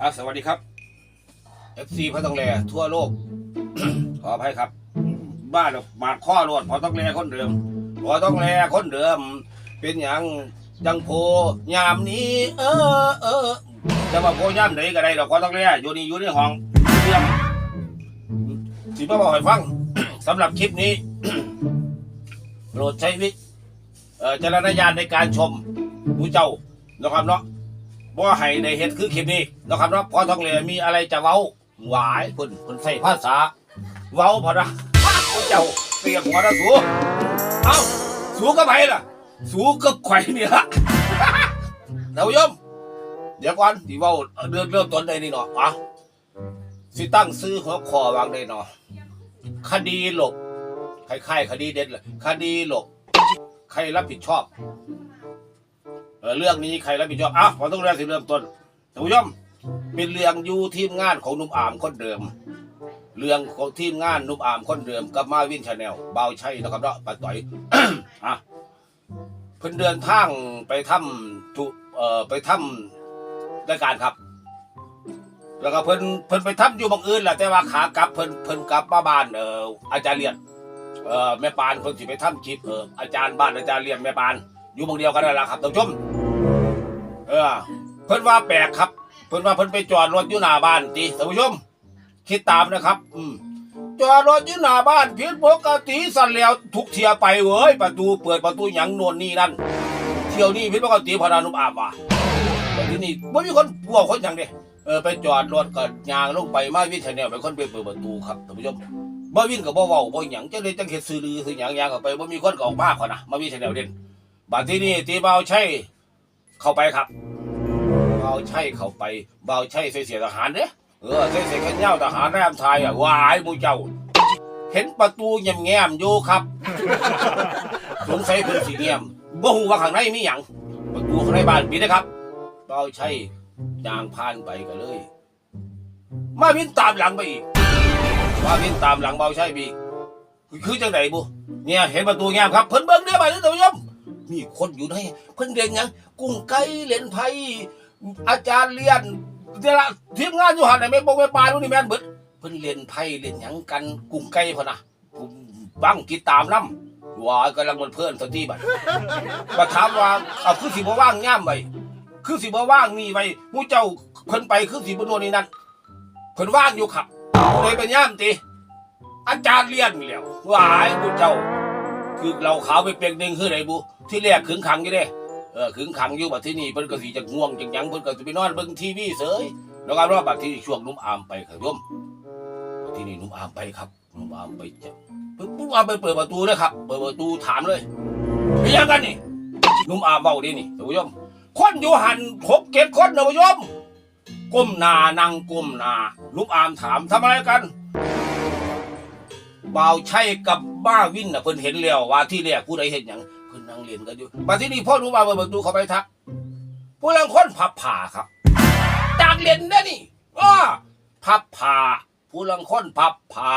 อะสวัสดีครับ FC พระต้องแลทั่วโลก ขออภัยครับ บ้านบาดข้อรวดพอต้องแลคนเดิมพอต้องแลคนเดิม เป็นอย่างจังโพยามนี้ เออเออจะมาโพยามไหนก็ได้ดอกพอต้องแลอยู่นี่อยู่ในห้องเรื่องสิมาบอกให้ฟังสำหรับคลิปนี้โปรดใช้วิจารณญาณในการชมผู้เจ้านะครับเนาะ บ่ให้ในเฮ็ดคือคลิปนี้นะครับเนาะพอท้องเหลยมีอะไรจะเว้าหวายเพิ่นเพิ่นใส่ภาษา เว้าพอนะผู้เจ้าเปียกหัวนะสูเอ้าสูกับไผล่ะ สูกับไข่นี่ล่ะท่านผู้ชมเดี๋ยวก่อนที่เว้าเริ่มเริ่มต้นได้นี่เนาะอะสิตั้งซื้อหัวข้อวางได้เนาะคดีหลบใคล้ายๆคดีเด็ดเลยคดีหลบ ใครรับผิดชอบ เรื่องนี้ใครรับผิดชอบอะผมต้องเริ่มสิเริ่มต้นท่านผู้ชมเป็นเรื่องอยู่ทีมงานของนุ่มอามคนเดิม เรื่องของทีมงานนุ่มอามคนเดิมกับมาวินชาแนลเบาชัยนะครับเนาะปาต่อยอะเพิ่นเดินทางไปทำทุเอ่อไปทำรายการครับ แล้วก็เพิ่นเพิ่นไปทำอยู่บางอื่นแหละแต่ว่าขากลับเพิ่นเพิ่นกลับมาบ้านเอ่ออาจารย์เรียนเอ่อแม่ปานเพิ่นสิไปทำคลิปเอ่ออาจารย์บ้านอาจารย์เรียนแม่ปานอยู่บางเดียวกันนั่นแหละครับท่านผู้ชม เออ เพิ่นว่าแปลกครับ เพิ่นว่าเพิ่นไปจอดรถอยู่หน้าบ้านตีท่านผู้ชมคิดตามนะครับ อืมจอดรถอยู่หน้าบ้านผิดปกติสั่นแล้วทุกเที่ยไปเว้ยประตูเปิดประตูหยังโน่นนี่นั่นเที่ยวนี้ผิดปกติพนานุมอาบว่ะแต่ที่นี่บ่มีคนกลัวคนหยังเด้เออไปจอดรถก็ยางลงไปมาวิทย์แนลเป็นคนไปเปิดประตูครับท่านผู้ชมบ่วินก็บ่เว้าบ่หยังจังได๋จังเฮ็ดซื่อลือซื่อหยังยางเข้าไปบ่มีคนก็ออกมาขานะมาวิทย์แนลเด่นบัดที่นี่ตีเบาใช่ เข้าไปครับเบาใช่เข้าไปเบาใช่ใส่เสียทหารเด้เออใส่เสียขันเหย้าทหารแรมไทยอะวายหมูเจ้า เห็นประตูแง้มๆอยู่ครับสงสัยเพิ่นสิเงียมบ่ฮู้ว่าข้างในมีหยังประตูข้างในบ้านปิดนะครับเบาใช่ยางผ่านไปก็เลย มาวินตามหลังไปอีกมาวินตามหลังเบาใช่ไปอีกคือจังไดบุเนี่ยเห็นประตูแง้มครับเพิ่นเบิ่งเด้อบ่ท่านผู้ชม มีคนอยู่ในเพิ่นเรียนหยังกุ้งไก่เล่นไพ่อาจารย์เรียนเดี๋ยวละทีมงานอยู่หันไหนแม่บงแม่ปลาดูนี่แม่นเบิดเพิ่นเล่นไพ่เล่นหยังกันกุ้งไก่พะนะผมบังกินตามน้ำว้ายกำลังมันเพิ่อนสติบัดบัดถามว่าเอาคือสิบ่ว่างย่ามไว้คือสิบ่ว่างนี่ไว้หมู่เจ้าเพิ่นไปคือสิบ่โน่นนี่นั่นเพิ่นว่างอยู่ครับเลยเป็นย่ามติอาจารย์เรียนแหล้ววายบุเจ้า คือเราขาวไปเปียกหนึ่งคือไหนบุที่แรกขึงขังอยู่เด้เออขึงขังอยู่บัดที่นี่เพิ่นก็สิจะง่วงจังหยังเพิ่นก็สิไปนอนเบิ่งทีวีเสยแล้วก็รอบบัดที่ช่วงนุ่มอามไปครับโยมบัดที่นี่นุ่มอามไปครับนุ่มอามไปจะเพิ่นนุ่มอามไปเปิดประตูเลยครับ เปิดประตูถามเลยเป็นยังกันนี่นุ่มอามเว้าดินี่ท่านผู้ชมคนอยู่หันหกเจ็ดคนท่านผู้ชมก้มหน้านั่งก้มหน้านุ่มอามถามทำอะไรกัน บ่าวใช่กับบ้าวินน่ะเพิ่นเห็นแล้วว่าที่แรกผู้ใดเห็นหยังเพิ่นนั่งเรียนกันอยู่บัดที่นี่พ่อรู้ว่าเปิดประตูเข้าไปทัก ผู้ลังคนพับผ่าครับจากเรียนนะนี่อ้อพับผ่าผู้ลังคนพับผ่า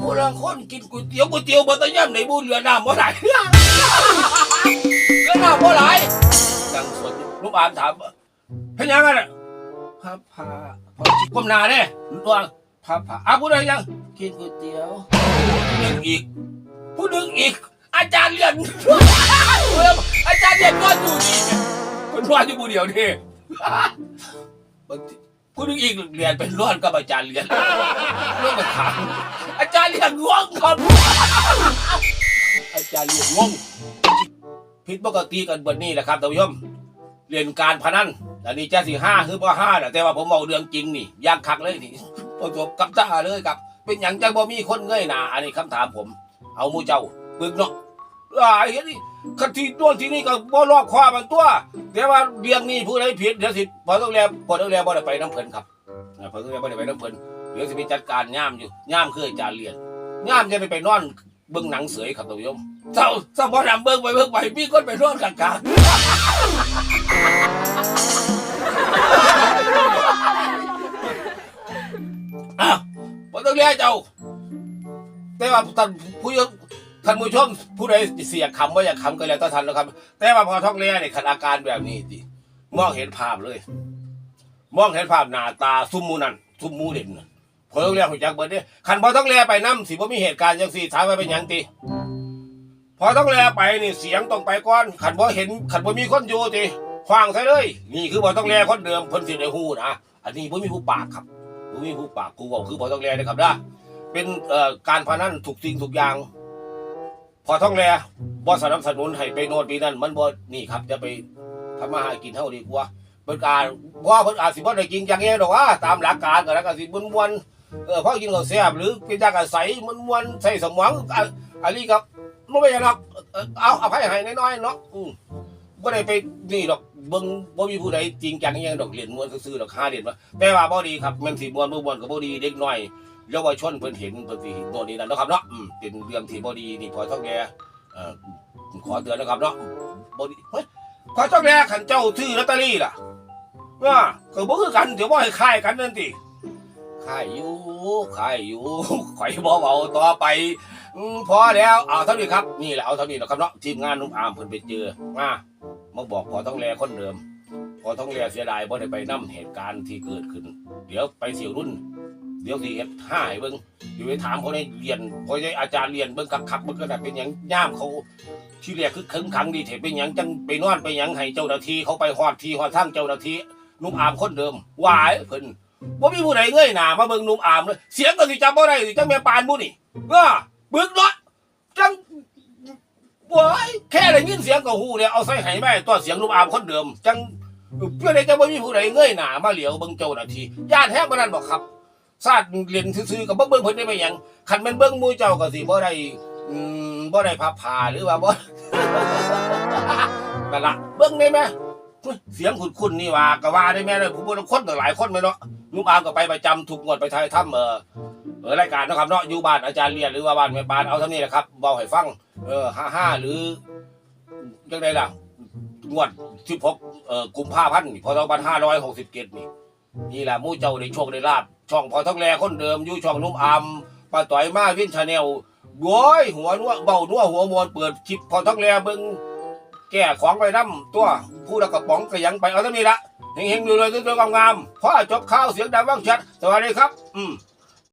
ผู้ลังคนกินก๋วยเตี๋ยวก๋วยเตี๋ยวบ่ตะย่ำในบุเรือน้ำบ่ไหลเรือน้ำบ่ไหลดังสวดอยู่ลูกอามถามเป็นยังไงน่ะพับผ่าพอจิกก้มหน้าเด้ตัวพับผ่าอะผู้ใดยัง กินก๋วยเตี๋ยวหนึ่งอีก ผู้หนึ่งอีก อาจารย์เรียน อาจารย์เรียนนอนอยู่นี่คนนอนอยู่ผู้เดียวนี่ผู้หนึ่งอีกเรียนเป็นนอนกับอาจารย์เรียนเรื่องมาถามอาจารย์เรียนง่วงครับ อาจารย์เรียนง่วงผิดปกติกันบนนี้แหละครับท่านผู้ชมเรียนการพนันอันนี้จะสี่ห้าคือปห้าน่ะแต่ว่าผมเอาเรื่องจริงนี่ยางคักเลยนี่ประสบกับตาเลยครับ เป็นอย่างจังบ่มีคนเงยหน้าอันนี้คำถามผม เอามูเจ้าปึกเนาะหลายเห็นนี่คดีตัวที่นี่ก็บ่รอบคอบมันตัวแต่ว่าเรื่องนี้ผู้ใดผิดเดี๋ยวสิพอต้องแลพอต้องแลบ่ได้ไปน้ำเพิ่นครับพอต้องแลบ่ได้ไปน้ำเพิ่นเดี๋ยวสิไปจัดการย่ามอยู่ย่ามคือจารเรียนย่ามจะได้ไปนอนเบิ่งหนังเสยครับท่านผู้ชมเจ้าเจ้าบ่นำเบิ่งไปเบิ่งไปมีคนไปนอนกลางๆ บ่เจ้า แต่ว่าท่านผู้ยงท่านผู้ชมผู้ใดเสียคำว่าอย่าคำก็แล้วแต่ท่านนะครับ แต่ว่าพอท้องเลี้ยเนี่ยขันอาการแบบนี้สิมองเห็นภาพเลย มองเห็นภาพหน้าตาซุมมูนั่นซุมมูเด่นน่ะพอต้องเรียกหัวจักเบิดเด้คันพอต้องแลไปน้ำสิบ่มีเหตุการณ์จังสี่ถามว่าเป็นยังติพอต้องแลไปนี่เสียงต้องไปก่อนขันบ่เห็นขันบ่มีคนอยู่ติขวางใส่เลย นี่คือบ่ต้องแลคนเดิมเพิ่นสิได้ฮู้นะอันนี้บ่มีผู้ปากครับ บ่มีผู้ปากกูเว้าคือบ่ต้องแลนะครับนะเป็นการพนันทุกสิ่งทุกอย่าง พอต้องแลบ่สนับสนุนให้ไปโน่นไปนั่นมันบ่นี่ครับ จะไปทำมาหากินเท่าดีกว่าเพิ่นการว่าเพิ่นอาสิบ่ได้กินจังแย่ดอกว่าตามหลักการก็แล้วก็สิม่วนเออพอกินข้าวแซ่บหรือเป็นจังอาศัยม่วนใส่สมองอันนี้ครับไม่เป็นหรอกเอ่อเอาอภัยให้น้อยๆเนาะอืมบ่ได้ไปนี่ดอก เบิ่งบ่มีผู้ใดจริงจังอหยังดอกเหรียญมวนซื่อๆดอกค่าเหรียญมาแต่ว่าบ่ดีครับมันสิมวนบ่มวนก็บ่ดีเด็กน้อยเยาวชนเพิ่นเห็นเพิ่นสิโน่นนี่นั่นเนาะครับเนาะอืมเป็นเรื่องที่บ่ดีนี่พอต้องแกเอ่อขอเตือนนะครับเนาะบ่ดีเฮ้ยพอต้องแกขันเจ้าซื้อลอตเตอรี่ล่ะว่าก็บ่คือกันเดี๋ยวบ่ให้คายกันนั่นติคายอยู่คายอยู่ข่อยบ่เว้าต่อไปอืมพอแล้วเอาเท่านี้ครับนี่แหละเอาเท่านี้แหละครับเนาะทีมงานนุ่มอามเพิ่นไปเจอมา มาบอกพอต้องแลคนเดิมพอต้องแลเสียดายบ่ได้ไปนํเหตุการณ์ที่เกิดขึ้น เดี๋ยวไปเสี่ยวรุ่น เดี๋ยวสิเฮ็ดห้าให้เบิ่งเดี๋ยวไปถามเขาในเรียนพอได้อาจารย์เรียนเบิ่งคักๆมันก็ได้เป็นหยังย่ามเขาที่แรกคือขึงขังดีเถเป็นหยังจังไปนอนไปหยังให้เจ้าหน้าที่เขาไปฮอดที่ฮอดทางเจ้าหน้าที่นุ่มอามคนเดิมวายเพิ่นบ่ามีผู้ใดเงยหน้ามาเบิ่งนุ่มอามเลยเสียงก็สิจำบ่ได้สิจังแม่ปานบุนี่เออบึกเนาะ ว้ยแค่ได้ยินเสียงก็ฮู้แล้วเอาใส่ไหแม่ตัวเสียงลูกอามคนเดิม จังเพื่อได้จะบ่มีผู้ใดเงยหน้ามาเหลียวเบิ่งเจ้าหน้าที่ญาติแท้บ่นั่นบอกครับซาดเรียนซื่อๆกับเบิ่งเบิ่งเพิ่นได้ไปหยังคันแม่นเบิ่งมู่เจ้าก็สิบ่ได้อืมบ่ได้พับผ้าหรือว่าบ่นั่นล่ะเบิ่งได้ไหมเสียงคุ้นๆนี่ว่าก็ว่าได้แม่เลยผู้บ่คนหลายคนแม่เนาะลูกอามก็ไปประจำทุกงวดไปถ่ายทำเออ เออรายการนะครับเนาะอยู่บ้านอาจารย์เรียนหรือว่าบ้านแม่บ้านเอาเท่านี้แหละครับเบาให้ฟังเออห้าห้าหรือยังไงล่ะงวดสิบหกเอ่อกุมภาพันธ์พศสองพันห้าร้อยหกสิบเจ็ดนี่นี่แหละมู่เจ้าได้โชคได้ลาบช่องพอท้องแลคนเดิมอยู่ช่องนุ่มอามป้าต่อยมาวินชาแนลโว้ยหัวนัวเบานัวหัวมวนเปิดคลิปพอท้องแลเบิ่งแก้ของไปน้ำตัวผู้ละกระป๋องกระยังไปเอาเท่านี้ละเฮงๆอยู่เลยด้วยๆงามๆพอจบข่าวเสียงดังว่างชัดสวัสดีครับ อืม